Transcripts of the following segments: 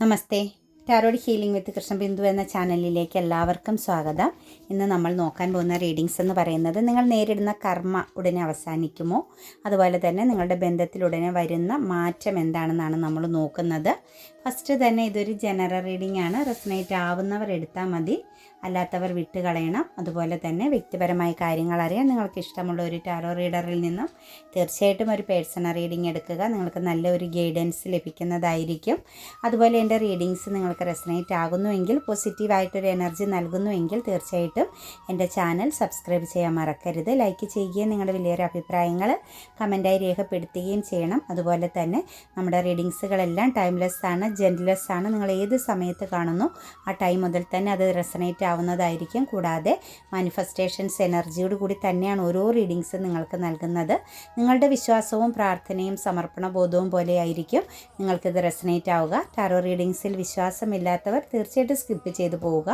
Namaste. Tarot healing with Krishnabindu എന്ന ചാനലിലേക്ക് എല്ലാവർക്കും സ്വാഗതം. ഇന്ന് നമ്മൾ നോക്കാൻ പോകുന്ന റീഡിങ്സ് എന്ന് പറയുന്നത് നിങ്ങൾ നേരിടുന്ന കർമ്മ ഉടനെ അവസാനിക്കുമോ? അതുപോലെ തന്നെ നിങ്ങളുടെ ബന്ധത്തിൽ ഉടനെ വരുന്ന മാറ്റം എന്താണെന്നാണ് നമ്മൾ നോക്കുന്നത്. ഫസ്റ്റ് തന്നെ ഇതൊരു ജനറൽ റീഡിംഗ് ആണ്. റെസനേറ്റ് ആവുന്നവർ എടുത്താൽ മതി. അല്ലാത്തവർ വിട്ടുകളയണം അതുപോലെ തന്നെ വ്യക്തിപരമായ കാര്യങ്ങൾ അറിയാൻ നിങ്ങൾക്ക് ഇഷ്ടമുള്ള ഒരു ടാറോ റീഡറിൽ നിന്നും തീർച്ചയായിട്ടും ഒരു പേഴ്സണൽ റീഡിംഗ് എടുക്കുക. നിങ്ങൾക്ക് നല്ലൊരു ഗൈഡൻസ് ലഭിക്കുന്നതായിരിക്കും. അതുപോലെ എന്റെ റീഡിങ്സ് നിങ്ങൾക്ക് റെസനേറ്റ് ആകുന്നുവെങ്കിൽ പോസിറ്റീവായിട്ടൊരു എനർജി നൽകുന്നുവെങ്കിൽ തീർച്ചയായിട്ടും എന്റെ ചാനൽ സബ്സ്ക്രൈബ് ചെയ്യാൻ മറക്കരുത്. ലൈക്ക് ചെയ്യുകയും നിങ്ങളുടെ വലിയൊരു അഭിപ്രായങ്ങൾ കമന്റായി രേഖപ്പെടുത്തുകയും ചെയ്യണം. അതുപോലെ തന്നെ നമ്മുടെ റീഡിങ്സുകളെല്ലാം ടൈംലെസ് ആണ് ജെൻലെസ് ആണ്. നിങ്ങൾ ഏത് സമയത്ത് കാണുന്നു ആ ടൈം മുതൽ തന്നെ അത് റെസനേറ്റ് ആവുന്നതായിരിക്കും കൂടാതെ മാനിഫെസ്റ്റേഷൻസ് എനർജിയോട് കൂടി തന്നെയാണ് ഓരോ റീഡിങ്സും നിങ്ങൾക്ക് നൽകുന്നത്. നിങ്ങളുടെ വിശ്വാസവും പ്രാർത്ഥനയും സമർപ്പണ ബോധവും പോലെയായിരിക്കും നിങ്ങൾക്കിത് റെസനേറ്റ് ആവുക. ടാറോ റീഡിങ്സിൽ വിശ്വാസമില്ലാത്തവർ തീർച്ചയായിട്ടും സ്കിപ്പ് ചെയ്തു പോവുക.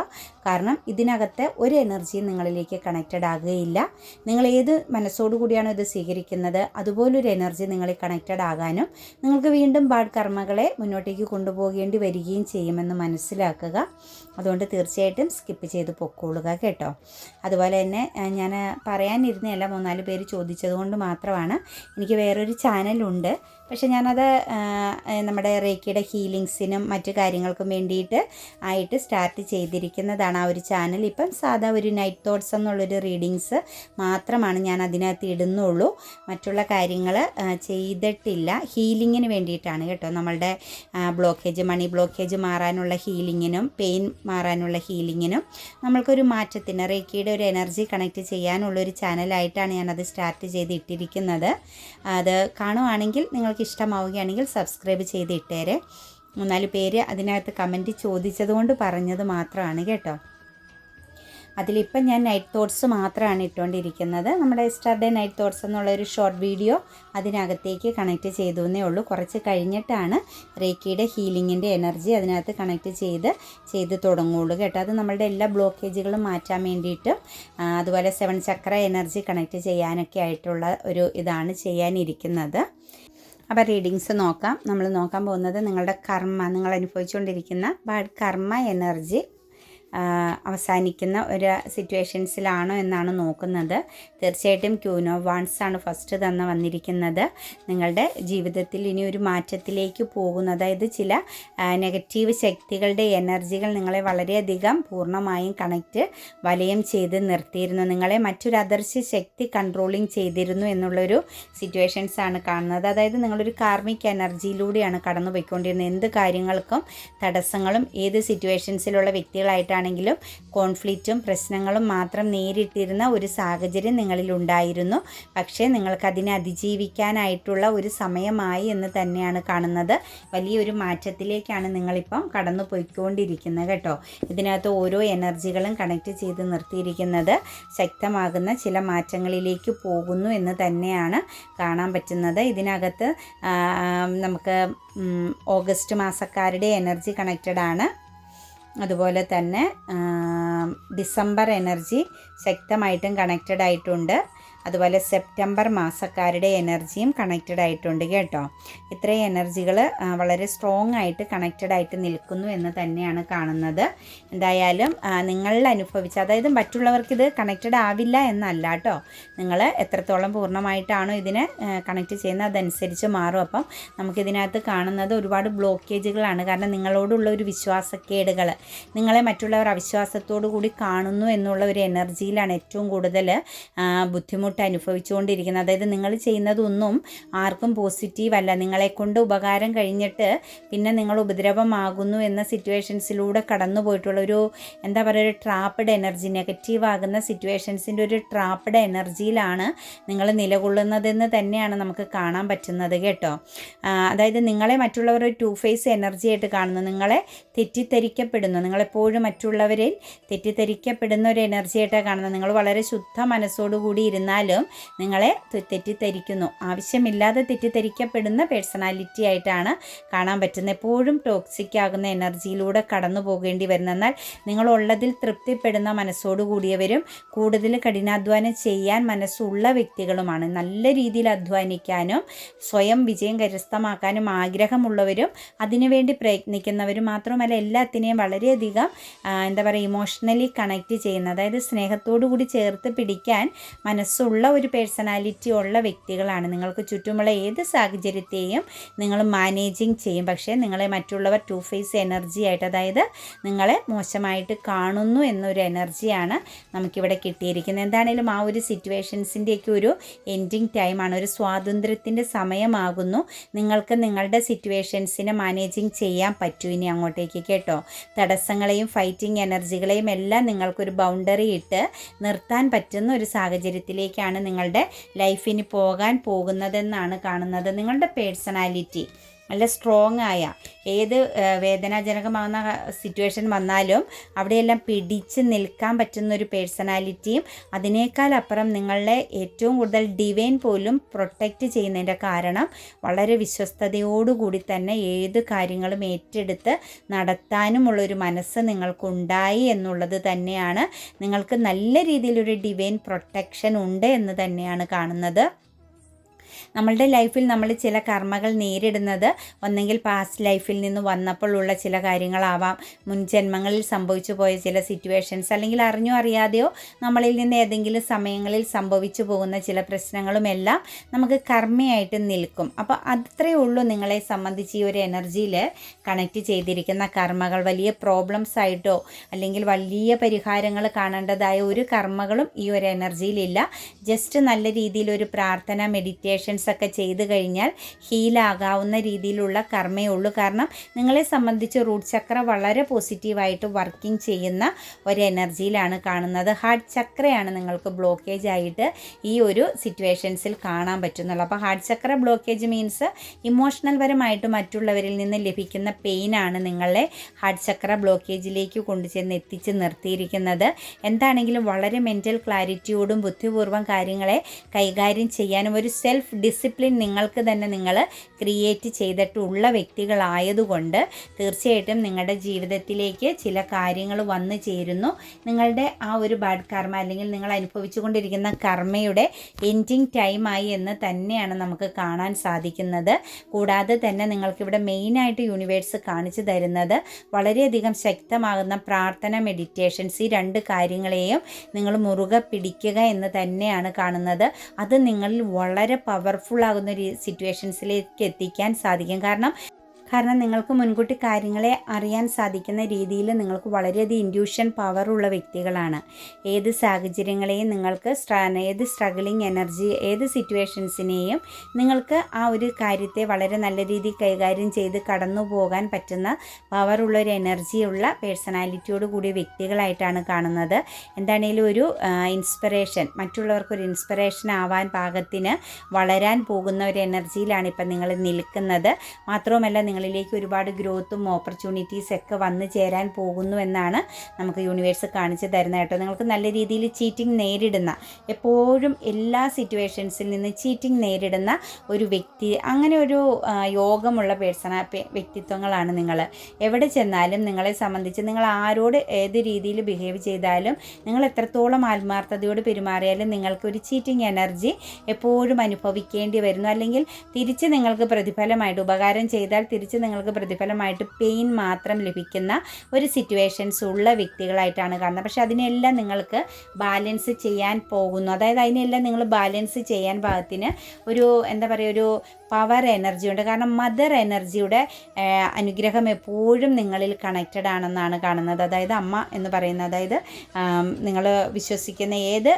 കാരണം ഇതിനകത്തെ ഒരു എനർജിയും നിങ്ങളിലേക്ക് കണക്റ്റഡ് ആകുകയില്ല. നിങ്ങൾ ഏത് മനസ്സോടുകൂടിയാണോ ഇത് സ്വീകരിക്കുന്നത് അതുപോലൊരു എനർജി നിങ്ങളിൽ കണക്റ്റഡ് ആകാനും നിങ്ങൾക്ക് വീണ്ടും ബാഡ് കർമ്മകളെ മുന്നോട്ടേക്ക് കൊണ്ടുപോകേണ്ടി വരികയും ചെയ്യുമെന്ന് മനസ്സിലാക്കുക. അതുകൊണ്ട് തീർച്ചയായിട്ടും സ്കിപ്പ് ചെയ്ത് പൊക്കോളുക കേട്ടോ. അതുപോലെ തന്നെ ഞാൻ പറയാനിരുന്നതല്ല മൂന്നാൽ പേര് ചോദിച്ചത് കൊണ്ട് മാത്രമാണ് എനിക്ക് വേറൊരു ചാനലുണ്ട് പക്ഷേ ഞാനത് നമ്മുടെ റേക്കിയുടെ ഹീലിങ്സിനും മറ്റു കാര്യങ്ങൾക്കും വേണ്ടിയിട്ട് ആയിട്ട് സ്റ്റാർട്ട് ചെയ്തിരിക്കുന്നതാണ് ആ ഒരു ചാനൽ. ഇപ്പം സാധാ ഒരു നൈറ്റ് തോട്ട്സ് എന്നുള്ളൊരു റീഡിങ്സ് മാത്രമാണ് ഞാൻ അതിനകത്ത് ഇടുന്നുള്ളൂ. മറ്റുള്ള കാര്യങ്ങൾ ചെയ്തിട്ടില്ല. ഹീലിങ്ങിന് വേണ്ടിയിട്ടാണ് കേട്ടോ നമ്മളുടെ ബ്ലോക്കേജ് മണി ബ്ലോക്കേജ് മാറാനുള്ള ഹീലിങ്ങിനും പെയിൻ മാറാനുള്ള ഹീലിങ്ങിനും നമ്മൾക്കൊരു മാറ്റത്തിന് റേക്കിയുടെ ഒരു എനർജി കണക്ട് ചെയ്യാനുള്ളൊരു ചാനലായിട്ടാണ് ഞാനത് സ്റ്റാർട്ട് ചെയ്തിട്ടിരിക്കുന്നത്. അത് കാണുവാണെങ്കിൽ നിങ്ങൾക്ക് ഇഷ്ടമാവുകയാണെങ്കിൽ സബ്സ്ക്രൈബ് ചെയ്ത് ഇട്ടേരെ മൂന്നാൽ പേര് അതിനകത്ത് കമന്റ് ചോദിച്ചതുകൊണ്ട് പറഞ്ഞത് മാത്രമാണ് കേട്ടോ. അതിലിപ്പം ഞാൻ നൈറ്റ് തോട്ട്സ് മാത്രമാണ് ഇട്ടുകൊണ്ടിരിക്കുന്നത് നമ്മുടെ എസ്റ്റർഡേ നൈറ്റ് തോട്ട്സ് എന്നുള്ളൊരു ഷോർട്ട് വീഡിയോ അതിനകത്തേക്ക് കണക്ട് ചെയ്തു എന്നേ ഉള്ളൂ. കുറച്ച് കഴിഞ്ഞിട്ടാണ് റേക്കിയുടെ ഹീലിങ്ങിന്റെ എനർജി അതിനകത്ത് കണക്ട് ചെയ്ത് ചെയ്ത് തുടങ്ങുള്ളൂ കേട്ടോ. അത് നമ്മളുടെ എല്ലാ ബ്ലോക്കേജുകളും മാറ്റാൻ വേണ്ടിയിട്ട് അതുപോലെ സെവൻ ചക്ര എനർജി കണക്ട് ചെയ്യാനൊക്കെ ആയിട്ടുള്ള ഒരു ഇതാണ് ചെയ്യാനിരിക്കുന്നത്. അപ്പോൾ റീഡിങ്സ് നോക്കാം. നമ്മൾ നോക്കാൻ പോകുന്നത് നിങ്ങളുടെ കർമ്മ നിങ്ങൾ അനുഭവിച്ചുകൊണ്ടിരിക്കുന്ന ബാഡ് കർമ്മ എനർജി അവസാനിക്കുന്ന ഒരു സിറ്റുവേഷൻസിലാണോ എന്നാണ് നോക്കുന്നത്. തീർച്ചയായിട്ടും ക്യൂനോ വാൺസ് ആണ് ഫസ്റ്റ് തന്നെ വന്നിരിക്കുന്നത്. നിങ്ങളുടെ ജീവിതത്തിൽ ഇനി ഒരു മാറ്റത്തിലേക്ക് പോകുന്ന. അതായത് ചില നെഗറ്റീവ് ശക്തികളുടെ എനർജികൾ നിങ്ങളെ വളരെയധികം പൂർണമായും കണക്റ്റ് വലയം ചെയ്ത് നിർത്തിയിരുന്നു. നിങ്ങളെ മറ്റൊരു അദർശ്യ ശക്തി കൺട്രോളിങ് ചെയ്തിരുന്നു എന്നുള്ളൊരു സിറ്റുവേഷൻസ് ആണ് കാണുന്നത്. അതായത് നിങ്ങളൊരു കാർമിക് എനർജിയിലൂടെയാണ് കടന്നു പോയിക്കൊണ്ടിരുന്നത് എന്ത് കാര്യങ്ങൾക്കും തടസ്സങ്ങളും ഏത് സിറ്റുവേഷൻസിലുള്ള വ്യക്തികളായിട്ടാണെങ്കിലും കോൺഫ്ലിക്റ്റും പ്രശ്നങ്ങളും മാത്രം നേരിട്ടിരുന്ന ഒരു സാഹചര്യം നിങ്ങളിൽ ഉണ്ടായിരുന്നു പക്ഷേ നിങ്ങൾക്കതിനെ അതിജീവിക്കാനായിട്ടുള്ള ഒരു സമയമായി എന്ന് തന്നെയാണ് കാണുന്നത്. വലിയൊരു മാറ്റത്തിലേക്കാണ് നിങ്ങളിപ്പം കടന്നു പോയിക്കൊണ്ടിരിക്കുന്നത് കേട്ടോ. ഇതിനകത്ത് ഓരോ എനർജികളും കണക്ട് ചെയ്ത് നിർത്തിയിരിക്കുന്നത് ശക്തമാകുന്ന ചില മാറ്റങ്ങളിലേക്ക് പോകുന്നു എന്ന് തന്നെയാണ് കാണാൻ പറ്റുന്നത്. ഇതിനകത്ത് നമുക്ക് ഓഗസ്റ്റ് മാസക്കാരുടെ എനർജി കണക്റ്റഡ് ആണ് അതുപോലെ തന്നെ ഡിസംബർ എനർജി ശക്തമായിട്ടും കണക്റ്റഡ് ആയിട്ടുണ്ട് അതുപോലെ സെപ്റ്റംബർ മാസക്കാരുടെ എനർജിയും കണക്റ്റഡ് ആയിട്ടുണ്ട് കേട്ടോ. ഇത്രയും എനർജികൾ വളരെ സ്ട്രോങ് ആയിട്ട് കണക്റ്റഡ് ആയിട്ട് നിൽക്കുന്നു എന്ന് തന്നെയാണ് കാണുന്നത്. എന്തായാലും നിങ്ങൾ അനുഭവിച്ച അതായത് മറ്റുള്ളവർക്ക് ഇത് കണക്റ്റഡ് ആവില്ല എന്നല്ല കേട്ടോ. നിങ്ങൾ എത്രത്തോളം പൂർണമായിട്ടാണോ ഇതിനെ കണക്റ്റ് ചെയ്യുന്നത് അതനുസരിച്ച് മാറും. അപ്പം നമുക്കിതിനകത്ത് കാണുന്നത് ഒരുപാട് ബ്ലോക്കേജുകളാണ് കാരണം നിങ്ങളോടുള്ള ഒരു വിശ്വാസക്കേടുകൾ നിങ്ങളെ മറ്റുള്ളവർ അവിശ്വാസത്തോടു കൂടി കാണുന്നു എന്നുള്ള ഒരു എനർജിയിലാണ് ഏറ്റവും കൂടുതൽ ബുദ്ധിമുട്ട് അനുഭവിച്ചുകൊണ്ടിരിക്കുന്നത്. അതായത് നിങ്ങൾ ചെയ്യുന്നതൊന്നും ആർക്കും പോസിറ്റീവ് അല്ല. നിങ്ങളെ കൊണ്ട് ഉപകാരം കഴിഞ്ഞിട്ട് പിന്നെ നിങ്ങൾ ഉപദ്രവമാകുന്നു എന്ന സിറ്റുവേഷൻസിലൂടെ കടന്നു പോയിട്ടുള്ള ഒരു എന്താ പറയുക ഒരു ട്രാപ്പഡ് എനർജി നെഗറ്റീവ് ആകുന്ന സിറ്റുവേഷൻസിന്റെ ഒരു ട്രാപ്പഡ് എനർജിയിലാണ് നിങ്ങൾ നിലകൊള്ളുന്നതെന്ന് തന്നെയാണ് നമുക്ക് കാണാൻ പറ്റുന്നത് കേട്ടോ. അതായത് നിങ്ങളെ മറ്റുള്ളവർ ഒരു ടു ഫേസ് എനർജി ആയിട്ട് കാണുന്നു. നിങ്ങളെ തെറ്റിദ്ധരിക്കപ്പെടുന്നു. നിങ്ങളെപ്പോഴും മറ്റുള്ളവരിൽ തെറ്റിദ്ധരിക്കപ്പെടുന്ന ഒരു എനർജി ആയിട്ടാണ് കാണുന്നത്. നിങ്ങൾ വളരെ ശുദ്ധ മനസ്സോടു കൂടി വന്നാലും നിങ്ങളെ തെറ്റിദ്ധരിക്കുന്നു. ആവശ്യമില്ലാതെ തെറ്റിദ്ധരിക്കപ്പെടുന്ന പേഴ്സണാലിറ്റി ആയിട്ടാണ് കാണാൻ പറ്റുന്നത്. എപ്പോഴും ടോക്സിക് ആകുന്ന എനർജിയിലൂടെ കടന്നു പോകേണ്ടി വരുന്ന എന്നാൽ നിങ്ങളുള്ളതിൽ തൃപ്തിപ്പെടുന്ന മനസ്സോടുകൂടിയവരും കൂടുതൽ കഠിനാധ്വാനം ചെയ്യാൻ മനസ്സുള്ള വ്യക്തികളുമാണ്. നല്ല രീതിയിൽ അധ്വാനിക്കാനും സ്വയം വിജയം കരസ്ഥമാക്കാനും ആഗ്രഹമുള്ളവരും അതിനുവേണ്ടി പ്രയത്നിക്കുന്നവരും മാത്രമല്ല എല്ലാത്തിനെയും വളരെയധികം എന്താ പറയുക ഇമോഷണലി കണക്ട് ചെയ്യുന്ന അതായത് സ്നേഹത്തോടു കൂടി ചേർത്ത് പിടിക്കാൻ മനസ്സുള്ള ഒരു പേഴ്സണാലിറ്റി ഉള്ള വ്യക്തികളാണ്. നിങ്ങൾക്ക് ചുറ്റുമുള്ള ഏത് സാഹചര്യത്തെയും നിങ്ങൾ മാനേജിങ് ചെയ്യും. പക്ഷേ നിങ്ങളെ മറ്റുള്ളവർ ടു ഫേസ് എനർജി ആയിട്ട് അതായത് നിങ്ങളെ മോശമായിട്ട് കാണുന്നു എന്നൊരു എനർജിയാണ് നമുക്കിവിടെ കിട്ടിയിരിക്കുന്നത്. എന്താണേലും ആ ഒരു സിറ്റുവേഷൻസിന്റെയൊക്കെ ഒരു എൻഡിങ് ടൈമാണ് ഒരു സ്വാതന്ത്ര്യത്തിന്റെ സമയമാകുന്നു. നിങ്ങൾക്ക് നിങ്ങളുടെ സിറ്റുവേഷൻസിനെ മാനേജിങ് ചെയ്യാൻ പറ്റൂ ഇനി അങ്ങോട്ടേക്ക് കേട്ടോ? തടസ്സങ്ങളെയും ഫൈറ്റിംഗ് എനർജികളെയും എല്ലാം നിങ്ങൾക്കൊരു ബൗണ്ടറി ഇട്ട് നിർത്താൻ പറ്റുന്ന ഒരു സാഹചര്യത്തിലേക്കാണ് നിങ്ങളുടെ ലൈഫിന് പോകാൻ പോകുന്നതെന്നാണ് കാണുന്നത്. നിങ്ങളുടെ പേഴ്സണാലിറ്റി നല്ല സ്ട്രോങ് ആയ ഏത് വേദനാജനകമാകുന്ന സിറ്റുവേഷൻ വന്നാലും അവിടെയെല്ലാം പിടിച്ച് നിൽക്കാൻ പറ്റുന്ന ഒരു പേഴ്സണാലിറ്റിയും അതിനേക്കാൾ അപ്പുറം നിങ്ങളുടെ ഏറ്റവും കൂടുതൽ ഡിവൈൻ പോലും പ്രൊട്ടക്റ്റ് ചെയ്യുന്നതിന്റെ കാരണം വളരെ വിശ്വസ്തയോടുകൂടി തന്നെ ഏത് കാര്യങ്ങളും ഏറ്റെടുത്ത് നടത്താനുമുള്ളൊരു മനസ്സ് നിങ്ങൾക്കുണ്ടായി എന്നുള്ളത് തന്നെയാണ്. നിങ്ങൾക്ക് നല്ല രീതിയിലൊരു ഡിവൈൻ പ്രൊട്ടക്ഷൻ ഉണ്ട് എന്ന് തന്നെയാണ് കാണുന്നത്. നമ്മളുടെ ലൈഫിൽ നമ്മൾ ചില കർമ്മകൾ നേരിടുന്നത് ഒന്നെങ്കിൽ പാസ്റ്റ് ലൈഫിൽ നിന്ന് വന്നപ്പോൾ ഉള്ള ചില കാര്യങ്ങളാവാം. മുൻ ജന്മങ്ങളിൽ സംഭവിച്ചു പോയ ചില സിറ്റുവേഷൻസ് അല്ലെങ്കിൽ അറിഞ്ഞോ അറിയാതെയോ നമ്മളിൽ നിന്ന് ഏതെങ്കിലും സമയങ്ങളിൽ സംഭവിച്ചു പോകുന്ന ചില പ്രശ്നങ്ങളുമെല്ലാം നമുക്ക് കർമ്മയായിട്ട് നിൽക്കും. അപ്പോൾ അത്രയേ ഉള്ളൂ നിങ്ങളെ സംബന്ധിച്ച് ഈ ഒരു എനർജിയിൽ കണക്റ്റ് ചെയ്തിരിക്കുന്ന കർമ്മകൾ. വലിയ പ്രോബ്ലംസ് ആയിട്ടോ അല്ലെങ്കിൽ വലിയ പരിഹാരങ്ങൾ കാണേണ്ടതായ ഒരു കർമ്മകളും ഈ ഒരു എനർജിയിലില്ല ജസ്റ്റ് നല്ല രീതിയിൽ ഒരു പ്രാർത്ഥന മെഡിറ്റേഷൻസ് ഒക്കെ ചെയ്ത് കഴിഞ്ഞാൽ ഹീലാകാവുന്ന രീതിയിലുള്ള കർമ്മയേ ഉള്ളൂ. കാരണം നിങ്ങളെ സംബന്ധിച്ച് റൂട്ട് ചക്ര വളരെ പോസിറ്റീവായിട്ട് വർക്കിംഗ് ചെയ്യുന്ന ഒരു എനർജിയിലാണ് കാണുന്നത്. ഹാർട്ട് ചക്രയാണ് നിങ്ങൾക്ക് ബ്ലോക്കേജ് ആയിട്ട് ഈ ഒരു സിറ്റുവേഷൻസിൽ കാണാൻ പറ്റുന്നുള്ളൂ. അപ്പോൾ heart chakra blockage means emotional പരമായിട്ട് മറ്റുള്ളവരിൽ നിന്ന് ലഭിക്കുന്ന പെയിനാണ് നിങ്ങളെ ഹാർട്ട് ചക്ര ബ്ലോക്കേജിലേക്ക് കൊണ്ടുചെന്ന് എത്തിച്ച് നിർത്തിയിരിക്കുന്നത്. എന്താണെങ്കിലും വളരെ മെന്റൽ ക്ലാരിറ്റിയോടും ബുദ്ധിപൂർവം കാര്യങ്ങളെ കൈകാര്യം ചെയ്യാനും ഒരു സെൽഫ് ഡിസിപ്ലിൻ നിങ്ങൾക്ക് തന്നെ നിങ്ങൾ ക്രിയേറ്റ് ചെയ്തിട്ടുള്ള വ്യക്തികളായതുകൊണ്ട് തീർച്ചയായിട്ടും നിങ്ങളുടെ ജീവിതത്തിലേക്ക് ചില കാര്യങ്ങൾ വന്നു ചേരുന്നു. നിങ്ങളുടെ ആ ഒരു ബാഡ് കർമ്മ അല്ലെങ്കിൽ നിങ്ങൾ അനുഭവിച്ചുകൊണ്ടിരിക്കുന്ന കർമ്മയുടെ എൻഡിങ് ടൈമായി എന്ന് തന്നെയാണ് നമുക്ക് കാണാൻ സാധിക്കുന്നത്. കൂടാതെ തന്നെ നിങ്ങൾക്കിവിടെ മെയിനായിട്ട് യൂണിവേഴ്സ് കാണിച്ചു തരുന്നത് വളരെയധികം ശക്തമാകുന്ന പ്രാർത്ഥന മെഡിറ്റേഷൻസ് ഈ രണ്ട് കാര്യങ്ങളെയും നിങ്ങൾ മുറുകെ പിടിക്കുക എന്ന് തന്നെയാണ് കാണുന്നത്. അത് നിങ്ങളിൽ വളരെ പവർഫുൾ ആകുന്ന ഒരു സിറ്റുവേഷൻസിലേക്ക് എത്തിക്കാൻ സാധിക്കും. കാരണം കാരണം നിങ്ങൾക്ക് മുൻകൂട്ടി കാര്യങ്ങളെ അറിയാൻ സാധിക്കുന്ന രീതിയിൽ നിങ്ങൾക്ക് വളരെയധികം ഇൻഡ്യൂഷൻ പവർ ഉള്ള വ്യക്തികളാണ്. ഏത് സാഹചര്യങ്ങളെയും നിങ്ങൾക്ക് ഏത് സ്ട്രഗിളിങ് എനർജി ഏത് സിറ്റുവേഷൻസിനെയും നിങ്ങൾക്ക് ആ ഒരു കാര്യത്തെ വളരെ നല്ല രീതിയിൽ കൈകാര്യം ചെയ്ത് കടന്നു പോകാൻ പറ്റുന്ന പവറുള്ള ഒരു എനർജിയുള്ള പേഴ്സണാലിറ്റിയോട് കൂടിയ വ്യക്തികളായിട്ടാണ് കാണുന്നത്. എന്താണേലും ഒരു ഇൻസ്പിറേഷൻ മറ്റുള്ളവർക്കൊരു ഇൻസ്പിറേഷൻ ആവാൻ പാകത്തിന് വളരാൻ പോകുന്ന ഒരു എനർജിയിലാണ് ഇപ്പം നിങ്ങൾ നിൽക്കുന്നത്. മാത്രവുമല്ല നിങ്ങളിലേക്ക് ഒരുപാട് ഗ്രോത്തും ഓപ്പർച്യൂണിറ്റീസ് ഒക്കെ വന്നു ചേരാൻ പോകുന്നു എന്നാണ് നമുക്ക് യൂണിവേഴ്സ് കാണിച്ചു തരുന്നത് കേട്ടോ. നിങ്ങൾക്ക് നല്ല രീതിയിൽ ചീറ്റിംഗ് നേരിടുന്ന എപ്പോഴും എല്ലാ സിറ്റുവേഷൻസിൽ നിന്ന് ചീറ്റിംഗ് നേരിടുന്ന ഒരു വ്യക്തി അങ്ങനെ ഒരു യോഗമുള്ള പേഴ്സണ വ്യക്തിത്വങ്ങളാണ് നിങ്ങൾ. എവിടെ ചെന്നാലും നിങ്ങളെ സംബന്ധിച്ച് നിങ്ങൾ ആരോട് ഏത് രീതിയിൽ ബിഹേവ് ചെയ്താലും നിങ്ങൾ എത്രത്തോളം ആത്മാർത്ഥതയോട് പെരുമാറിയാലും നിങ്ങൾക്ക് ഒരു ചീറ്റിംഗ് എനർജി എപ്പോഴും അനുഭവിക്കേണ്ടി വരുന്നു. അല്ലെങ്കിൽ തിരിച്ച് നിങ്ങൾക്ക് പ്രതിഫലമായിട്ട് ഉപകാരം ചെയ്താൽ നിങ്ങൾക്ക് പ്രതിഫലമായിട്ട് പെയിൻ മാത്രം ലഭിക്കുന്ന ഒരു സിറ്റുവേഷൻസ് ഉള്ള വ്യക്തികളായിട്ടാണ് കാണുന്നത്. പക്ഷെ അതിനെല്ലാം നിങ്ങൾക്ക് ബാലൻസ് ചെയ്യാൻ പോകുന്നു. അതായത് അതിനെല്ലാം നിങ്ങൾ ബാലൻസ് ചെയ്യാൻ ഭാഗത്തിന് ഒരു എന്താ പറയുക ഒരു പവർ എനർജി ഉണ്ട്. കാരണം മദർ എനർജിയുടെ അനുഗ്രഹം എപ്പോഴും നിങ്ങളിൽ കണക്റ്റഡ് ആണെന്നാണ് കാണുന്നത്. അതായത് അമ്മ എന്ന് പറയുന്നത് അതായത് നിങ്ങൾ വിശ്വസിക്കുന്ന ഏത്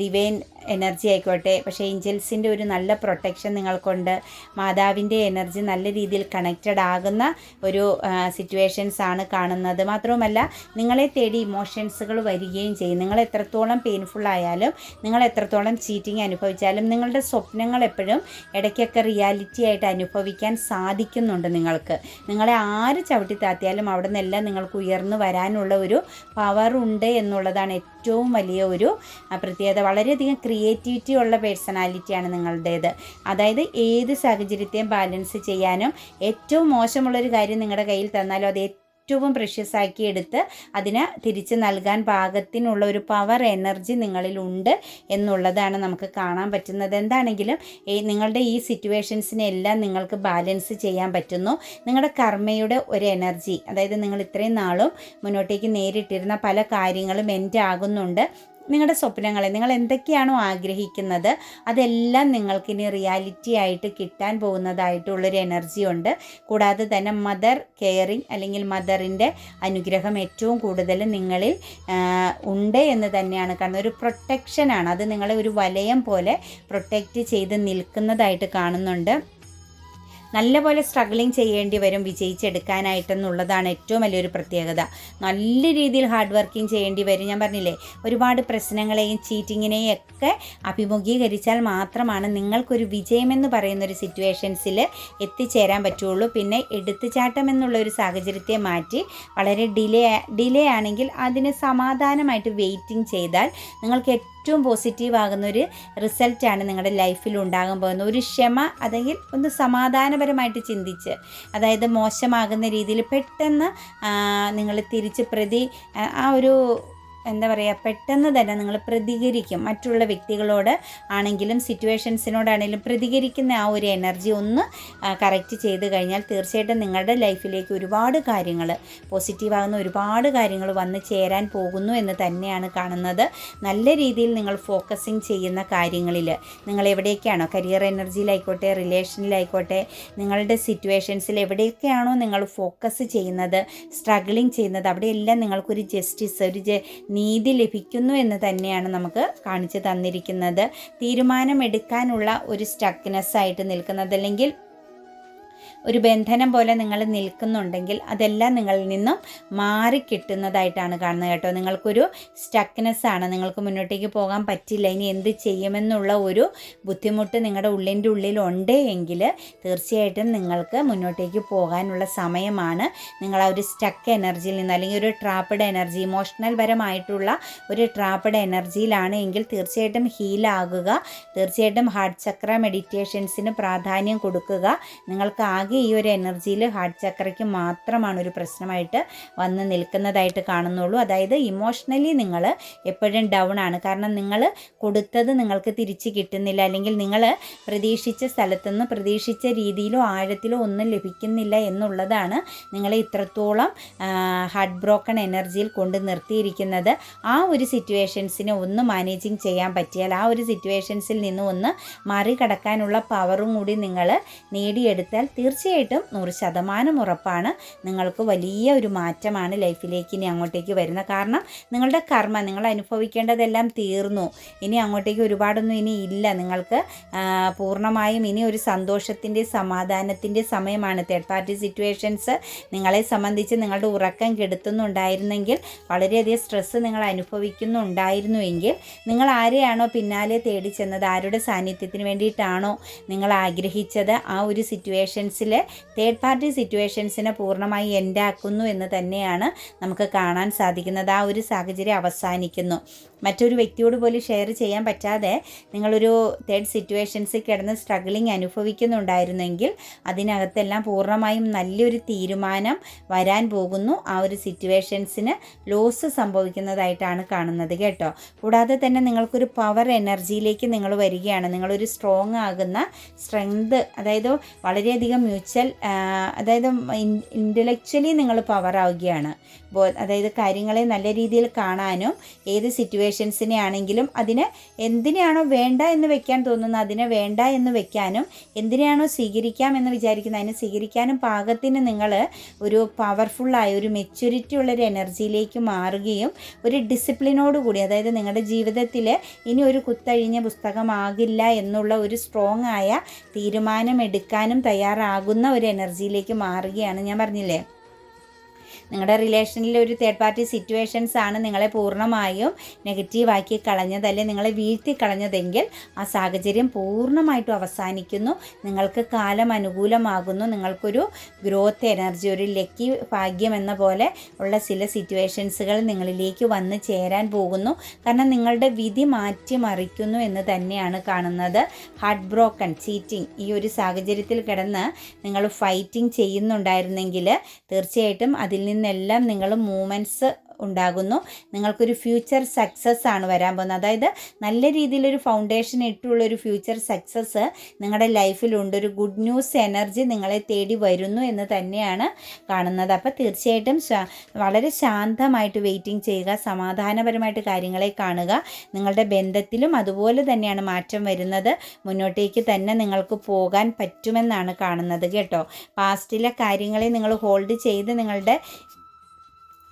ഡിവൈൻ എനർജി ആയിക്കോട്ടെ. പക്ഷേ ഏഞ്ചൽസിന്റെ ഒരു നല്ല പ്രൊട്ടക്ഷൻ നിങ്ങൾക്കുണ്ട്. മാതാവിന്റെ എനർജി നല്ല രീതിയിൽ കണക്റ്റഡ് ആകുന്ന ഒരു സിറ്റുവേഷൻസ് ആണ് കാണുന്നത്. മാത്രവുമല്ല നിങ്ങളെ തേടി ഇമോഷൻസുകൾ വരികയും ചെയ്യും. നിങ്ങൾ എത്രത്തോളം പെയിൻഫുൾ ആയാലും നിങ്ങൾ എത്രത്തോളം ചീറ്റിംഗ് അനുഭവിച്ചാലും നിങ്ങളുടെ സ്വപ്നങ്ങൾ എപ്പോഴും ഇടയ്ക്കൊക്കെ റിയാലിറ്റി ആയിട്ട് അനുഭവിക്കാൻ സാധിക്കുന്നുണ്ട് നിങ്ങൾക്ക്. നിങ്ങളെ ആര് ചവിട്ടി താത്തിയാലും അവിടെ നിന്നെല്ലാം നിങ്ങൾക്ക് ഉയർന്നു വരാനുള്ള ഒരു പവർ ഉണ്ട് എന്നുള്ളതാണ് ഏറ്റവും വലിയ ഒരു പ്രത്യേകത. വളരെയധികം ക്രിയേറ്റിവിറ്റി ഉള്ള പേഴ്സണാലിറ്റിയാണ് നിങ്ങളുടേത്. അതായത് ഏത് സാഹചര്യത്തെയും ബാലൻസ് ചെയ്യാനും ഏറ്റവും മോശമുള്ളൊരു കാര്യം നിങ്ങളുടെ കയ്യിൽ തന്നാലും അത് ഏറ്റവും പ്രഷ്യസ് ആക്കി എടുത്ത് അതിന് തിരിച്ച് നൽകാൻ പാകത്തിനുള്ള ഒരു പവർ എനർജി നിങ്ങളിൽ ഉണ്ട് എന്നുള്ളതാണ് നമുക്ക് കാണാൻ പറ്റുന്നത്. എന്താണെങ്കിലും നിങ്ങളുടെ ഈ സിറ്റുവേഷൻസിനെല്ലാം നിങ്ങൾക്ക് ബാലൻസ് ചെയ്യാൻ പറ്റുന്നു. നിങ്ങളുടെ കർമ്മയുടെ ഒരു എനർജി അതായത് നിങ്ങൾ ഇത്രയും നാളും മുന്നോട്ടേക്ക് നേരിട്ടിരുന്ന പല കാര്യങ്ങളും എൻഡ് ആകുന്നുണ്ട്. നിങ്ങളുടെ സ്വപ്നങ്ങളെ നിങ്ങൾ എന്തൊക്കെയാണോ ആഗ്രഹിക്കുന്നത് അതെല്ലാം നിങ്ങൾക്കിനി റിയാലിറ്റി ആയിട്ട് കിട്ടാൻ പോകുന്നതായിട്ടുള്ളൊരു എനർജി ഉണ്ട്. കൂടാതെ തന്നെ മദർ കെയറിങ് അല്ലെങ്കിൽ മദറിന്റെ അനുഗ്രഹം ഏറ്റവും കൂടുതൽ നിങ്ങളിൽ ഉണ്ട് എന്ന് തന്നെയാണ്. കാരണം ഒരു പ്രൊട്ടക്ഷനാണ് അത് നിങ്ങളെ ഒരു വലയം പോലെ പ്രൊട്ടക്റ്റ് ചെയ്ത് നിൽക്കുന്നതായിട്ട് കാണുന്നുണ്ട്. നല്ലപോലെ സ്ട്രഗ്ലിങ് ചെയ്യേണ്ടി വരും വിജയിച്ചെടുക്കാനായിട്ടെന്നുള്ളതാണ് ഏറ്റവും വലിയൊരു പ്രത്യേകത. നല്ല രീതിയിൽ ഹാർഡ് വർക്കിംഗ് ചെയ്യേണ്ടി വരും. ഞാൻ പറഞ്ഞില്ലേ ഒരുപാട് പ്രശ്നങ്ങളെയും ചീറ്റിങ്ങിനെയും ഒക്കെ അഭിമുഖീകരിച്ചാൽ മാത്രമാണ് നിങ്ങൾക്കൊരു വിജയമെന്ന് പറയുന്ന ഒരു സിറ്റുവേഷൻസിൽ എത്തിച്ചേരാൻ പറ്റുള്ളൂ. പിന്നെ എടുത്തുചാട്ടം എന്നുള്ള ഒരു സാഹചര്യത്തെ മാറ്റി വളരെ ഡിലേ ഡിലേ ആണെങ്കിൽ അതിന് സമാധാനമായിട്ട് വെയിറ്റിംഗ് ചെയ്താൽ നിങ്ങൾക്ക് ഏറ്റവും പോസിറ്റീവ് ആകുന്ന ഒരു റിസൾട്ടാണ് നിങ്ങളുടെ ലൈഫിൽ ഉണ്ടാകാൻ പോകുന്നത്. ഒരു ക്ഷമ അല്ലെങ്കിൽ ഒന്ന് സമാധാനപരമായിട്ട് ചിന്തിച്ച് അതായത് മോശമാകുന്ന രീതിയിൽ പെട്ടെന്ന് നിങ്ങൾ തിരിച്ച് പ്രതി ആ, ഒരു എന്താ പറയുക പെട്ടെന്ന് തന്നെ നിങ്ങൾ പ്രതികരിക്കും. മറ്റുള്ള വ്യക്തികളോട് ആണെങ്കിലും സിറ്റുവേഷൻസിനോടാണെങ്കിലും പ്രതികരിക്കുന്ന ആ ഒരു എനർജി ഒന്ന് കറക്റ്റ് ചെയ്ത് കഴിഞ്ഞാൽ തീർച്ചയായിട്ടും നിങ്ങളുടെ ലൈഫിലേക്ക് ഒരുപാട് കാര്യങ്ങൾ പോസിറ്റീവാകുന്ന ഒരുപാട് കാര്യങ്ങൾ വന്ന് ചേരാൻ പോകുന്നു എന്ന് തന്നെയാണ് കാണുന്നത്. നല്ല രീതിയിൽ നിങ്ങൾ ഫോക്കസിങ് ചെയ്യുന്ന കാര്യങ്ങളിൽ നിങ്ങൾ എവിടെയൊക്കെയാണോ കരിയർ എനർജിയിലായിക്കോട്ടെ റിലേഷനിലായിക്കോട്ടെ നിങ്ങളുടെ സിറ്റുവേഷൻസിൽ എവിടെയൊക്കെയാണോ നിങ്ങൾ ഫോക്കസ് ചെയ്യുന്നത് സ്ട്രഗിളിങ് ചെയ്യുന്നത് അവിടെയെല്ലാം നിങ്ങൾക്കൊരു ജസ്റ്റിസ് ഒരു നീതി ലഭിക്കുന്നു എന്ന് തന്നെയാണ് നമുക്ക് കാണിച്ചു തന്നിരിക്കുന്നത്. തീരുമാനമെടുക്കാനുള്ള ഒരു സ്റ്റക്നെസ് ആയിട്ട് നിൽക്കുന്നത് അല്ലെങ്കിൽ ഒരു ബന്ധനം പോലെ നിങ്ങൾ നിൽക്കുന്നുണ്ടെങ്കിൽ അതെല്ലാം നിങ്ങളിൽ നിന്നും മാറിക്കിട്ടുന്നതായിട്ടാണ് കാണുന്നത് കേട്ടോ. നിങ്ങൾക്കൊരു സ്റ്റക്നെസ് ആണ്. നിങ്ങൾക്ക് മുന്നോട്ടേക്ക് പോകാൻ പറ്റില്ല. ഇനി എന്ത് ചെയ്യുമെന്നുള്ള ഒരു ബുദ്ധിമുട്ട് നിങ്ങളുടെ ഉള്ളിന്റെ ഉള്ളിലുണ്ട് എങ്കിൽ തീർച്ചയായിട്ടും നിങ്ങൾക്ക് മുന്നോട്ടേക്ക് പോകാനുള്ള സമയമാണ്. നിങ്ങൾ ആ ഒരു സ്റ്റക്ക് എനർജിയിൽ നിന്ന് അല്ലെങ്കിൽ ഒരു ട്രാപ്പഡ് എനർജി ഇമോഷണൽ പരമായിട്ടുള്ള ഒരു ട്രാപ്പഡ് എനർജിയിലാണ് എങ്കിൽ തീർച്ചയായിട്ടും ഹീലാകുക തീർച്ചയായിട്ടും ഹാർട്ട് ചക്ര മെഡിറ്റേഷൻസിന് പ്രാധാന്യം കൊടുക്കുക. നിങ്ങൾക്ക് ആകെ ഈ ഒരു എനർജിയിൽ ഹാർട്ട് ചക്രയ്ക്ക് മാത്രമാണ് ഒരു പ്രശ്നമായിട്ട് വന്ന് നിൽക്കുന്നതായിട്ട് കാണുന്നുള്ളൂ. അതായത് ഇമോഷണലി നിങ്ങൾ എപ്പോഴും ഡൗൺ ആണ്. കാരണം നിങ്ങൾ കൊടുത്തത് നിങ്ങൾക്ക് തിരിച്ച് കിട്ടുന്നില്ല. അല്ലെങ്കിൽ നിങ്ങൾ പ്രതീക്ഷിച്ച സ്ഥലത്തുനിന്ന് പ്രതീക്ഷിച്ച രീതിയിലോ ആഴത്തിലോ ഒന്നും ലഭിക്കുന്നില്ല എന്നുള്ളതാണ് നിങ്ങളെ ഇത്രത്തോളം ഹാർട്ട് ബ്രോക്കൺ എനർജിയിൽ കൊണ്ട് നിർത്തിയിരിക്കുന്നത്. ആ ഒരു സിറ്റുവേഷൻസിനെ ഒന്ന് മാനേജിങ് ചെയ്യാൻ പറ്റിയാൽ ആ ഒരു സിറ്റുവേഷൻസിൽ നിന്ന് ഒന്ന് മറികടക്കാനുള്ള പവറും കൂടി നിങ്ങൾ നേടിയെടുത്താൽ തീർച്ചയായിട്ടും നൂറ് ശതമാനം ഉറപ്പാണ്. നിങ്ങൾക്ക് വലിയ ഒരു മാറ്റമാണ് ലൈഫിലേക്ക് ഇനി അങ്ങോട്ടേക്ക് വരുന്നത്. കാരണം നിങ്ങളുടെ കർമ്മ നിങ്ങൾ അനുഭവിക്കേണ്ടതെല്ലാം തീർന്നു. ഇനി അങ്ങോട്ടേക്ക് ഒരുപാടൊന്നും ഇനി ഇല്ല. നിങ്ങൾക്ക് പൂർണമായും ഇനി ഒരു സന്തോഷത്തിന്റെ സമാധാനത്തിന്റെ സമയമാണ്. തേർഡ് പാർട്ടി സിറ്റുവേഷൻസ് നിങ്ങളെ സംബന്ധിച്ച് നിങ്ങളുടെ ഉറക്കം കെടുത്തുന്നുണ്ടായിരുന്നെങ്കിൽ വളരെയധികം സ്ട്രെസ്സ് നിങ്ങൾ അനുഭവിക്കുന്നുണ്ടായിരുന്നുവെങ്കിൽ നിങ്ങൾ ആരെയാണോ പിന്നാലെ തേടി ചെന്നത്? ആരുടെ സാന്നിധ്യത്തിന് വേണ്ടിയിട്ടാണോ നിങ്ങൾ ആഗ്രഹിച്ചത്? ആ ഒരു സിറ്റുവേഷൻസിൽ തേർഡ് പാർട്ടി സിറ്റുവേഷൻസിനെ പൂർണമായി എൻഡാക്കുന്നു എന്ന് തന്നെയാണ് നമുക്ക് കാണാൻ സാധിക്കുന്നത്. ആ ഒരു സാഹചര്യം അവസാനിക്കുന്നു. മറ്റൊരു വ്യക്തിയോട് പോലും ഷെയർ ചെയ്യാൻ പറ്റാതെ നിങ്ങളൊരു തേർഡ് സിറ്റുവേഷൻസിൽ കിടന്ന് സ്ട്രഗിളിങ് അനുഭവിക്കുന്നുണ്ടായിരുന്നെങ്കിൽ അതിനകത്തെല്ലാം പൂർണമായും നല്ലൊരു തീരുമാനം വരാൻ പോകുന്നു. ആ ഒരു സിറ്റുവേഷൻസിന് ലോസ് സംഭവിക്കുന്നതായിട്ടാണ് കാണുന്നത് കേട്ടോ. കൂടാതെ തന്നെ നിങ്ങൾക്കൊരു പവർ എനർജിയിലേക്ക് നിങ്ങൾ വരികയാണ്. നിങ്ങളൊരു സ്ട്രോങ് ആകുന്ന സ്ട്രെങ്ത് അതായത് വളരെയധികം അതായത് ഇന്റലക്ച്വലി നിങ്ങൾ പവർ ആവുകയാണ്. അതായത് കാര്യങ്ങളെ നല്ല രീതിയിൽ കാണാനും ഏത് സിറ്റുവേഷൻസിനെ ആണെങ്കിലും അതിന് എന്തിനാണോ വേണ്ട എന്ന് വെക്കാൻ തോന്നുന്നത് അതിനെ വേണ്ട എന്ന് വെക്കാനും എന്തിനാണോ സ്വീകരിക്കാം എന്ന് വിചാരിക്കുന്നത് അതിനെ സ്വീകരിക്കാനും പാകത്തിന് നിങ്ങൾ ഒരു പവർഫുള്ളായ ഒരു മെച്യൂരിറ്റി ഉള്ളൊരു എനർജിയിലേക്ക് മാറുകയും ഒരു ഡിസിപ്ലിനോട് കൂടി അതായത് നിങ്ങളുടെ ജീവിതത്തിൽ ഇനി ഒരു കുത്തഴിഞ്ഞ പുസ്തകമാകില്ല എന്നുള്ള ഒരു സ്ട്രോങ് ആയ തീരുമാനമെടുക്കാനും തയ്യാറാകുന്ന ഒരു എനർജിയിലേക്ക് മാറുകയാണ്. ഞാൻ പറഞ്ഞില്ലേ? നിങ്ങളുടെ റിലേഷനിൽ ഒരു തേർഡ് പാർട്ടി സിറ്റുവേഷൻസ് ആണ് നിങ്ങളെ പൂർണമായും നെഗറ്റീവാക്കി കളഞ്ഞത് അല്ലെങ്കിൽ നിങ്ങളെ വീഴ്ത്തി കളഞ്ഞതെങ്കിൽ ആ സാഹചര്യം പൂർണമായിട്ടും അവസാനിക്കുന്നു. നിങ്ങൾക്ക് കാലം അനുകൂലമാകുന്നു. നിങ്ങൾക്കൊരു ഗ്രോത്ത് എനർജി ഒരു ലക്കി ഭാഗ്യം എന്ന പോലെ ഉള്ള ചില സിറ്റുവേഷൻസുകൾ നിങ്ങളിലേക്ക് വന്ന് ചേരാൻ പോകുന്നു. കാരണം നിങ്ങളുടെ വിധി മാറ്റിമറിക്കുന്നു എന്ന് തന്നെയാണ് കാണുന്നത്. ഹാർട്ട് ബ്രോക്കൺ ചീറ്റിംഗ് ഈ ഒരു സാഹചര്യത്തിൽ കിടന്ന് നിങ്ങൾ ഫൈറ്റിംഗ് ചെയ്യുന്നുണ്ടായിരുന്നെങ്കിൽ തീർച്ചയായിട്ടും അതിൽ നിന്നെല്ലാം നിങ്ങൾ മൂമെന്റ്സ് ഉണ്ടാകുന്നു. നിങ്ങൾക്കൊരു ഫ്യൂച്ചർ സക്സസ് ആണ് വരാൻ പോകുന്നത്. അതായത് നല്ല രീതിയിലൊരു ഫൗണ്ടേഷൻ ഇട്ടുള്ള ഒരു ഫ്യൂച്ചർ സക്സസ് നിങ്ങളുടെ ലൈഫിലുണ്ട് ഒരു ഗുഡ് ന്യൂസ് എനർജി നിങ്ങളെ തേടി വരുന്നു എന്ന് തന്നെയാണ് കാണുന്നത്. അപ്പോൾ തീർച്ചയായിട്ടും വളരെ ശാന്തമായിട്ട് വെയിറ്റിംഗ് ചെയ്യുക സമാധാനപരമായിട്ട് കാര്യങ്ങളെ കാണുക നിങ്ങളുടെ ബന്ധത്തിലും അതുപോലെ തന്നെയാണ് മാറ്റം വരുന്നത്. മുന്നോട്ടേക്ക് തന്നെ നിങ്ങൾക്ക് പോകാൻ പറ്റുമെന്നാണ് കാണുന്നത് കേട്ടോ. പാസ്റ്റിലെ കാര്യങ്ങളെ നിങ്ങൾ ഹോൾഡ് ചെയ്ത് നിങ്ങളുടെ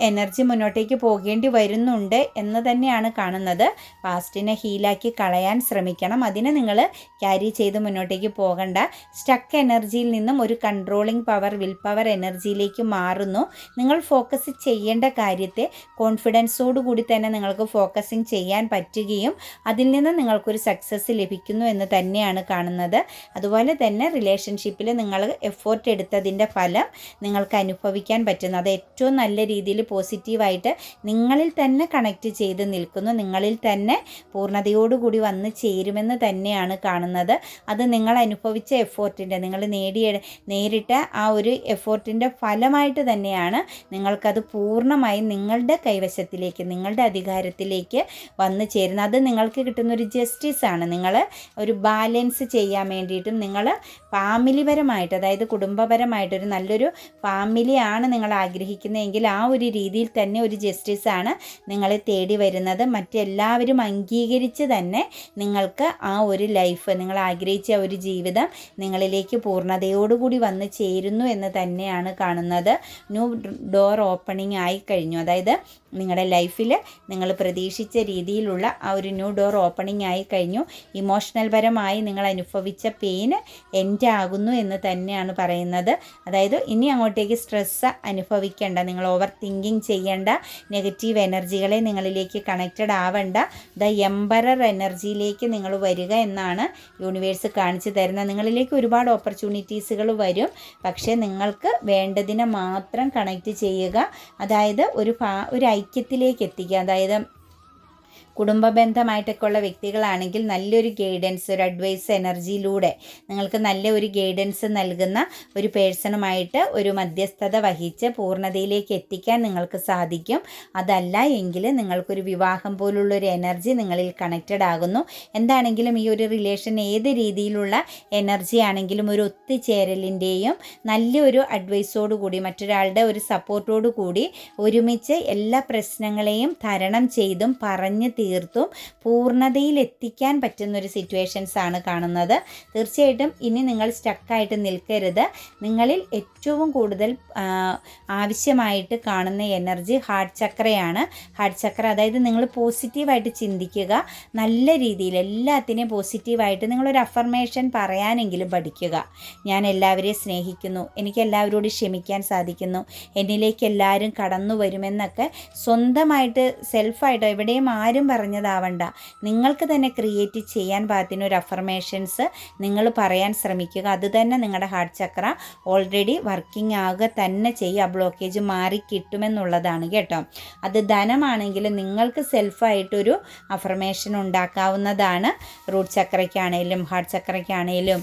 എനർജി മുന്നോട്ടേക്ക് പോകേണ്ടി വരുന്നുണ്ട് എന്ന് തന്നെയാണ് കാണുന്നത്. പാസ്റ്റിനെ ഹീലാക്കി കളയാൻ ശ്രമിക്കണം. അതിനെ നിങ്ങൾ ക്യാരി ചെയ്ത് മുന്നോട്ടേക്ക് പോകണ്ട. സ്റ്റക്ക് എനർജിയിൽ നിന്നും ഒരു കൺട്രോളിംഗ് പവർ വിൽ പവർ എനർജിയിലേക്ക് മാറുന്നു. നിങ്ങൾ ഫോക്കസ് ചെയ്യേണ്ട കാര്യത്തെ കോൺഫിഡൻസോടു കൂടി തന്നെ നിങ്ങൾക്ക് ഫോക്കസിങ് ചെയ്യാൻ പറ്റുകയും അതിൽ നിന്ന് നിങ്ങൾക്കൊരു സക്സസ് ലഭിക്കുന്നു എന്ന് തന്നെയാണ് കാണുന്നത്. അതുപോലെ തന്നെ റിലേഷൻഷിപ്പിൽ നിങ്ങൾ എഫോർട്ട് എടുത്തതിന്റെ ഫലം നിങ്ങൾക്ക് അനുഭവിക്കാൻ പറ്റുന്നത് ഏറ്റവും നല്ല രീതിയിൽ പോസിറ്റീവായിട്ട് നിങ്ങളിൽ തന്നെ കണക്റ്റ് ചെയ്ത് നിൽക്കുന്നു. നിങ്ങളിൽ തന്നെ പൂർണതയോടുകൂടി വന്ന് ചേരുമെന്ന് തന്നെയാണ് കാണുന്നത്. അത് നിങ്ങൾ അനുഭവിച്ച എഫോർട്ടിന്റെ നിങ്ങൾ നേടിയ നേരിട്ട ആ ഒരു എഫോർട്ടിന്റെ ഫലമായിട്ട് തന്നെയാണ് നിങ്ങൾക്കത് പൂർണമായും നിങ്ങളുടെ കൈവശത്തിലേക്ക് നിങ്ങളുടെ അധികാരത്തിലേക്ക് വന്ന് ചേരുന്നത്. അത് നിങ്ങൾക്ക് കിട്ടുന്ന ഒരു ജസ്റ്റിസ് ആണ്. നിങ്ങൾ ഒരു ബാലൻസ് ചെയ്യാൻ വേണ്ടിയിട്ടും നിങ്ങൾ ഫാമിലിപരമായിട്ട് അതായത് കുടുംബപരമായിട്ട് ഒരു നല്ലൊരു ഫാമിലിയാണ് നിങ്ങൾ ആഗ്രഹിക്കുന്നതെങ്കിൽ ആ ഒരു രീതിയിൽ തന്നെ ഒരു ജസ്റ്റിസാണ് നിങ്ങളെ തേടി വരുന്നത്. മറ്റെല്ലാവരും അംഗീകരിച്ച് തന്നെ നിങ്ങൾക്ക് ആ ഒരു ലൈഫ് നിങ്ങൾ ആഗ്രഹിച്ച ഒരു ജീവിതം നിങ്ങളിലേക്ക് പൂർണതയോടുകൂടി വന്ന് ചേരുന്നു എന്ന് തന്നെയാണ് കാണുന്നത്. ന്യൂ ഡോർ ഓപ്പണിംഗ് ആയി കഴിഞ്ഞു. അതായത് നിങ്ങളുടെ ലൈഫിൽ നിങ്ങൾ പ്രതീക്ഷിച്ച രീതിയിലുള്ള ആ ഒരു ന്യൂ ഡോർ ഓപ്പണിംഗ് ആയി കഴിഞ്ഞു. ഇമോഷണൽ പരമായി നിങ്ങൾ അനുഭവിച്ച പെയിന് എൻഡ് ആകുന്നു എന്ന് തന്നെയാണ് പറയുന്നത്. അതായത് ഇനി അങ്ങോട്ടേക്ക് സ്ട്രെസ്സ് അനുഭവിക്കേണ്ട നിങ്ങൾ ഓവർ തിങ്കിങ് ചെയ്യേണ്ട നെഗറ്റീവ് എനർജികളെ നിങ്ങളിലേക്ക് കണക്റ്റഡ് ആവേണ്ട ദ എംബറർ എനർജിയിലേക്ക് നിങ്ങൾ വരിക എന്നാണ് യൂണിവേഴ്സ് കാണിച്ചു തരുന്നത്. നിങ്ങളിലേക്ക് ഒരുപാട് ഓപ്പർച്യൂണിറ്റീസുകൾ വരും. പക്ഷേ നിങ്ങൾക്ക് വേണ്ടതിനെ മാത്രം കണക്റ്റ് ചെയ്യുക. അതായത് ഒരു ഒരു ഐക്യത്തിലേക്ക് എത്തിക്കുക. അതായത് കുടുംബ ബന്ധമായിട്ടൊക്കെ ഉള്ള വ്യക്തികളാണെങ്കിൽ നല്ലൊരു ഗൈഡൻസ് ഒരു അഡ്വൈസ് എനർജിയിലൂടെ നിങ്ങൾക്ക് നല്ല ഒരു ഗൈഡൻസ് നൽകുന്ന ഒരു പേഴ്സണുമായിട്ട് ഒരു മധ്യസ്ഥത വഹിച്ച് പൂർണതയിലേക്ക് എത്തിക്കാൻ നിങ്ങൾക്ക് സാധിക്കും. അതല്ല എങ്കിൽ നിങ്ങൾക്കൊരു വിവാഹം പോലുള്ളൊരു എനർജി നിങ്ങളിൽ കണക്റ്റഡ് ആകുന്നു. എന്താണെങ്കിലും ഈ ഒരു റിലേഷൻ ഏത് രീതിയിലുള്ള എനർജി ആണെങ്കിലും ഒരു ഒത്തുചേരലിന്റെയും നല്ലൊരു അഡ്വൈസോടു കൂടി മറ്റൊരാളുടെ ഒരു സപ്പോർട്ടോടു കൂടി ഒരുമിച്ച് എല്ലാ പ്രശ്നങ്ങളെയും തരണം ചെയ്തും പറഞ്ഞ് തീർത്തും പൂർണതയിൽ എത്തിക്കാൻ പറ്റുന്നൊരു സിറ്റുവേഷൻസ് ആണ് കാണുന്നത്. തീർച്ചയായിട്ടും ഇനി നിങ്ങൾ സ്റ്റക്കായിട്ട് നിൽക്കരുത്. നിങ്ങളിൽ ഏറ്റവും കൂടുതൽ ആവശ്യമായിട്ട് കാണുന്ന എനർജി ഹാർട്ട് ചക്രയാണ് ഹാർട്ട് ചക്ര അതായത് നിങ്ങൾ പോസിറ്റീവായിട്ട് ചിന്തിക്കുക. നല്ല രീതിയിൽ എല്ലാത്തിനെയും പോസിറ്റീവായിട്ട് നിങ്ങളൊരു അഫർമേഷൻ പറയാനെങ്കിലും പഠിക്കുക. ഞാൻ എല്ലാവരെയും സ്നേഹിക്കുന്നു. എനിക്ക് എല്ലാവരോടും ക്ഷമിക്കാൻ സാധിക്കുന്നു. എന്നിലേക്ക് എല്ലാവരും കടന്നു വരുമെന്നൊക്കെ സ്വന്തമായിട്ട് സെൽഫായിട്ടോ എവിടെയും ആരും പറഞ്ഞതാവണ്ട. നിങ്ങൾക്ക് തന്നെ ക്രിയേറ്റ് ചെയ്യാൻ പാകത്തിന് ഒരു അഫർമേഷൻസ് നിങ്ങൾ പറയാൻ ശ്രമിക്കുക. അതുതന്നെ നിങ്ങളുടെ ഹാർട്ട് ചക്ര ഓൾറെഡി വർക്കിംഗ് ആവുക തന്നെ ചെയ്യുക. ബ്ലോക്കേജ് മാറി കിട്ടുമെന്നുള്ളതാണ് കേട്ടോ. അത് ധനമാണെങ്കിൽ നിങ്ങൾക്ക് സെൽഫായിട്ടൊരു അഫർമേഷൻ ഉണ്ടാക്കാവുന്നതാണ്. റൂട്ട് ചക്രയ്ക്കാണേലും ഹാർട്ട് ചക്രയ്ക്കാണേലും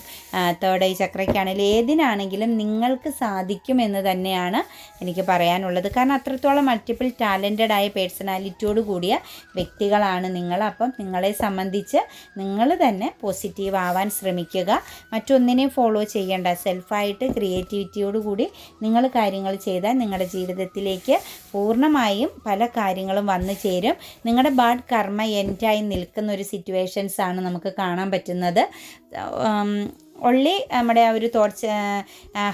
തേർഡ് ഐ ചക്രയ്ക്കാണേലും ഏതിനാണെങ്കിലും നിങ്ങൾക്ക് സാധിക്കുമെന്ന് തന്നെയാണ് എനിക്ക് പറയാനുള്ളത്. കാരണം അത്രത്തോളം മൾട്ടിപ്പിൾ ടാലന്റഡ് ആയ പേഴ്സണാലിറ്റിയോട് കൂടിയ വ്യക്തികളാണ് നിങ്ങൾ. അപ്പം നിങ്ങളെ സംബന്ധിച്ച് നിങ്ങൾ തന്നെ പോസിറ്റീവ് ആവാൻ ശ്രമിക്കുക. മറ്റൊന്നിനെയും ഫോളോ ചെയ്യേണ്ട. സെൽഫായിട്ട് ക്രിയേറ്റിവിറ്റിയോട് കൂടി നിങ്ങൾ കാര്യങ്ങൾ ചെയ്താൽ നിങ്ങളുടെ ജീവിതത്തിലേക്ക് പൂർണമായും പല കാര്യങ്ങളും വന്നു ചേരും. നിങ്ങളുടെ ബാഡ് കർമ്മ എൻഡായി നിൽക്കുന്ന ഒരു സിറ്റുവേഷൻസ് ആണ് നമുക്ക് കാണാൻ പറ്റുന്നത്. ഒള്ളി നമ്മുടെ ആ ഒരു തോട്ട്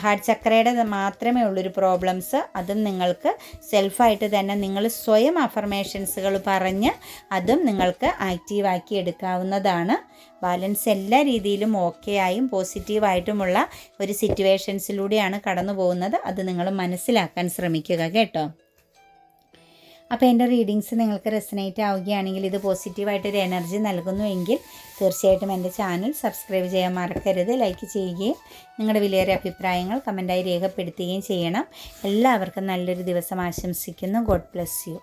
ഹാർട്ട് ചക്രയുടെ മാത്രമേ ഉള്ളൊരു പ്രോബ്ലംസ് അതും നിങ്ങൾക്ക് സെൽഫായിട്ട് തന്നെ നിങ്ങൾ സ്വയം അഫർമേഷൻസുകൾ പറഞ്ഞ് അതും നിങ്ങൾക്ക് ആക്റ്റീവാക്കി എടുക്കാവുന്നതാണ്. ബാലൻസ് എല്ലാ രീതിയിലും ഓക്കെ ആയും പോസിറ്റീവായിട്ടുമുള്ള ഒരു സിറ്റുവേഷൻസിലൂടെയാണ് കടന്നു പോകുന്നത് അത് നിങ്ങൾ മനസ്സിലാക്കാൻ ശ്രമിക്കുക കേട്ടോ. അപ്പോൾ എന്റെ റീഡിങ്സ് നിങ്ങൾക്ക് റെസനേറ്റ് ആവുകയാണെങ്കിൽ ഇത് പോസിറ്റീവായിട്ടൊരു എനർജി നൽകുന്നുവെങ്കിൽ തീർച്ചയായിട്ടും എന്റെ ചാനൽ സബ്സ്ക്രൈബ് ചെയ്യാൻ മറക്കരുത് ലൈക്ക് ചെയ്യുകയും നിങ്ങളുടെ വിലയേറിയ അഭിപ്രായങ്ങൾ കമന്റായി രേഖപ്പെടുത്തുകയും ചെയ്യണം. എല്ലാവർക്കും നല്ലൊരു ദിവസം ആശംസിക്കുന്നു. God bless you.